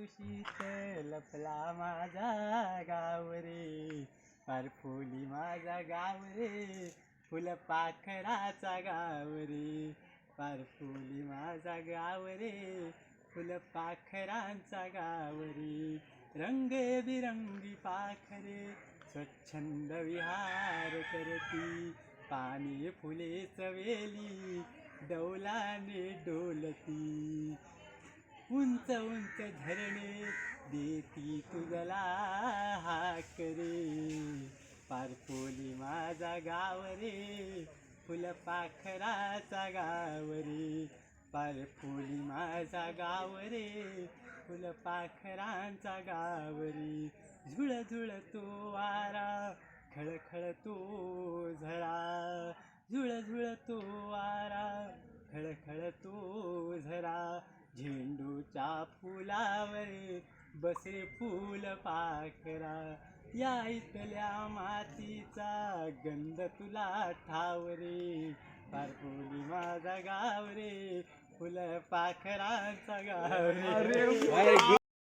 तुशीत लपला माझा गाव रे फार फुली माझा गाव रे फुल पाखराचा गाव रे फार फुली माझा गाव रे फुल पाखरांचा गाव रे रंगबिरंगी पाखरे स्वच्छंद विहार करती. पाणी फुले चवेली डौलाने डोलती. उंच उंच धरणे देती तुझला हाक रे पारपोली माझा गाव रे फुलपाखराचा गाव रे. पारपोली माझा गाव रे फुलपाखरांचा गाव रे. झुळ झुळ तो वारा खळखळ तो झळा. झुळ झुळ तो वारा खळखळ तो फुलावर बसे फूल पाखरा. या इथल्या मातीचा गंध तुला ठाव रे पारपोली माझा गाव रे फुल पाखरांचा गाव रे